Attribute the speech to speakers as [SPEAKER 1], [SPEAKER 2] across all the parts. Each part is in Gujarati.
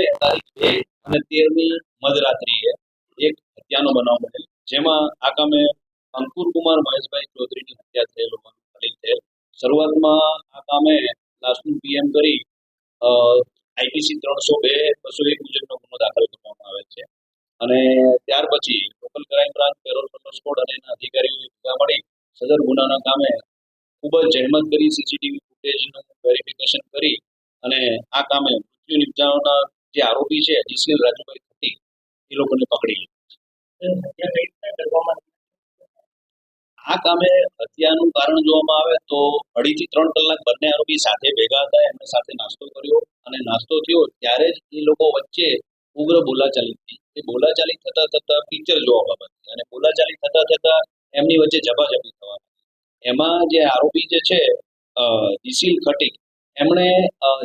[SPEAKER 1] એ અને તેરમી મધરાત્રિએ એક હત્યાનો બનાવ બનેલ. જેમાં આ કામે અંકુર કુમાર મહેશભાઈ ચૌધરીની હત્યા થયેલ હોવાનું ખાલી થયેલ. શરૂઆતમાં આ કામે લાશનું પીએમ કરી આઈપીસી ત્રણસો બે, બસો એક મુજબનો ગુનો દાખલ કરવામાં આવે છે. અને ત્યાર પછી local crime branch, parole control squad અને એના અધિકારીઓ ભેગા મળી સદર ગુનાના કામે ખૂબ જ જહેમત કરી સીસીટીવી ફૂટેજનું વેરિફિકેશન કરી અને આ કામે મૃત્યુ નિપજાવવાના જે આરોપી છે જીસીએલ રાજુભાઈ ખટ્ટી એ લોકોને પકડી આ કામે હત્યાનું કારણ જોવામાં આવે તો અઢીથી ત્રણ કલાક બંને આરોપી સાથે ભેગા હતા, એમને સાથે નાસ્તો કર્યો અને નાસ્તો થયો ત્યારે જ એ લોકો વચ્ચે ઉગ્ર બોલાચાલી થઈ. એ બોલાચાલી થતા થતા પિક્ચર જોવા બાબતે અને બોલાચાલી થતા થતા એમની વચ્ચે જબાજબી થવા એમાં જે આરોપી જે છે જીસીલ ખટીક એમણે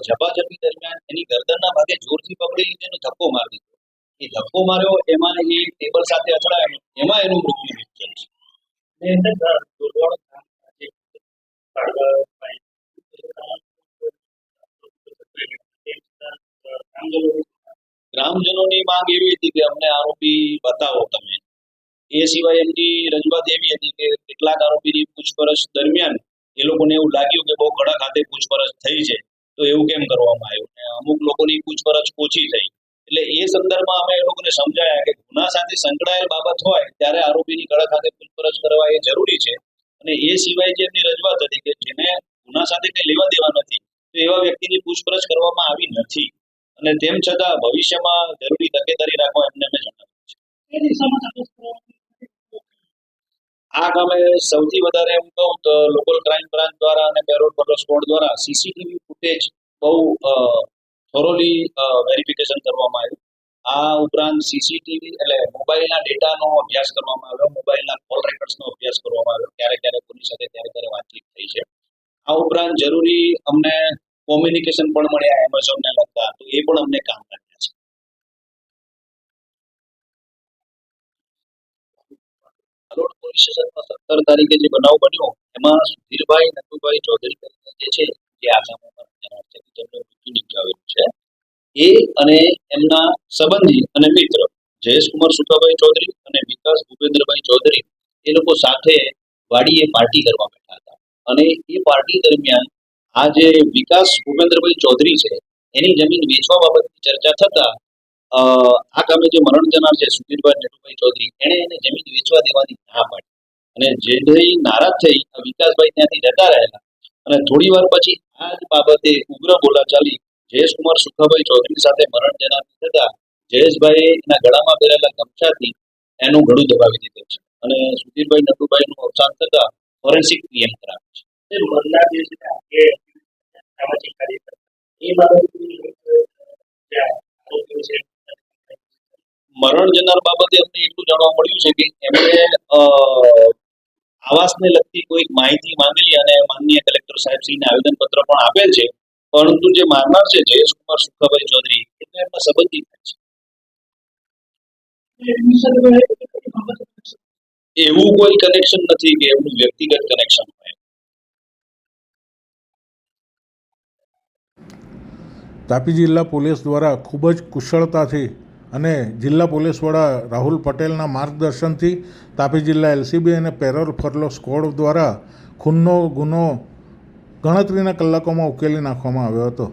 [SPEAKER 1] ઝપાઝપી દરમિયાન એની ગરદનના ભાગે જોરથી પકડી લીધે અને ધક્કો મારી દીધો. એ ધક્કો માર્યો એમાં એ ટેબલ સાથે અથડાયો એમાં એનું મૃત્યુ નિપજ્યું છે. ગ્રામજનોની માંગ એવી હતી કે અમને આરોપી બતાવો તમે. એ સિવાય એમની રજૂઆત એવી હતી કે કેટલાક આરોપીની પૂછપરછ દરમિયાન લોકોને એવું લાગ્યું કે બહુ કડક હાથે પૂછપરછ થઈ છે. તો એવું કેમ કરવામાં આવ્યું? ને અમુક લોકોની પૂછપરછ ઓછી થઈ. એટલે એ સંદર્ભમાં અમે એ લોકોને સમજાયા કે ગુના સાથે સંકળાયેલ બાબત હોય, ત્યારે આરોપીની કડક હાથે પૂછપરછ કરવા એ જરૂરી છે. અને એ સિવાય જે એમની રજૂઆત હતી કે જેને ગુના સાથે કંઈ લેવા દેવા નથી, તો એવા વ્યક્તિની પૂછપરછ કરવામાં આવી નથી. અને તેમ છતાં ભવિષ્યમાં જરૂરી તકેદારી રાખવા એમને અમે જણાવ્યું છે. આ કામે સૌથી વધારે હું કહું તો લોકલ ક્રાઇમ બ્રાન્ચ દ્વારા અને પેરોલ પટ્ટો સ્કોડ દ્વારા સીસીટીવી ફૂટેજ બહુ થોરોલી વેરિફિકેશન કરવામાં આવ્યું. આ ઉપરાંત સીસીટીવી એટલે મોબાઈલના ડેટાનો અભ્યાસ કરવામાં આવ્યો, મોબાઈલના કોલ રેકોર્ડ્સનો અભ્યાસ કરવામાં આવ્યો, ક્યારે ક્યારે કોની સાથે, ક્યારે ક્યારે વાતચીત થઈ છે. આ ઉપરાંત જરૂરી અમને કોમ્યુનિકેશન પણ મળ્યા એમેઝોનને લગતા, તો એ પણ અમને કામ હલોડ પોલીસ સ્ટેશનમાં સત્તર તારીખે જે બનાવ બન્યો, એમાં સુધીરભાઈ નટુભાઈ ચૌધરી કરીને જે છે, જે જણાવે છે મૃત્યુ નિપજાવેલું છે. એ અને એમના સંબંધી અને મિત્ર જયેશકુમાર સુખાભાઈ ચૌધરી અને વિકાસ ભૂપેન્દ્રભાઈ ચૌધરી, એ લોકો સાથે વાડીએ પાર્ટી કરવા બેઠા હતા. અને એ પાર્ટી દરમિયાન આ જે વિકાસ ભૂપેન્દ્રભાઈ ચૌધરી છે, એની જમીન વેચવા બાબતની ચર્ચા થતા આ કામે જે મરણ જનાર છે, સુધીરભાઈ નટુભાઈ ચૌધરી, એણે એને જમીન વેચવા દેવાની ના પાડી. અને જે થઈ નારાજ થઈ વિકાસભાઈ ત્યાંથી જતા રહેલા. અને થોડી વાર પછી આ જ બાબતે ઉગ્ર બોલાચાલી જયેશકુમાર સુખાભાઈ ચૌધરી સાથે મરણ જનાર થતા જયેશભાઈએ એના ગળામાં પહેરેલા ગમછાથી એનું ગળું દબાવી દીધું છે. અને સુધીરભાઈ નટુભાઈનું અવસાન થતા ફોરેન્સિક પીએમ કરાવે છે. મરણ જનાર બાબતે અમને એટલું જાણવા મળ્યું છે કે એમણે આવાસને લગતી કોઈક માહિતી માંગેલી અને માનનીય કલેક્ટર સાહેબશ્રીને આવેદનપત્ર પણ આપેલ છે પરંતુ જે મારનાર છે જયેશકુમાર સુખાભાઈ ચૌધરી એટલે એમના સંબંધી થાય છે
[SPEAKER 2] એમની સાથે કોઈ બાબત છે.
[SPEAKER 1] એવું કોઈ કનેક્શન નથી કે એમનું વ્યક્તિગત કનેક્શન હોય
[SPEAKER 3] તાપી જિલ્લા પોલીસ દ્વારા ખૂબ જ કુશળતાથી અને જિલ્લા પોલીસ વડા રાહુલ પટેલના માર્ગદર્શનથી તાપી જિલ્લા એલસીબી અને પેરોલ ફરલો સ્કોડ દ્વારા ખૂનનો ગુનો ગણતરીના કલાકોમાં ઉકેલી નાખવામાં આવ્યો હતો.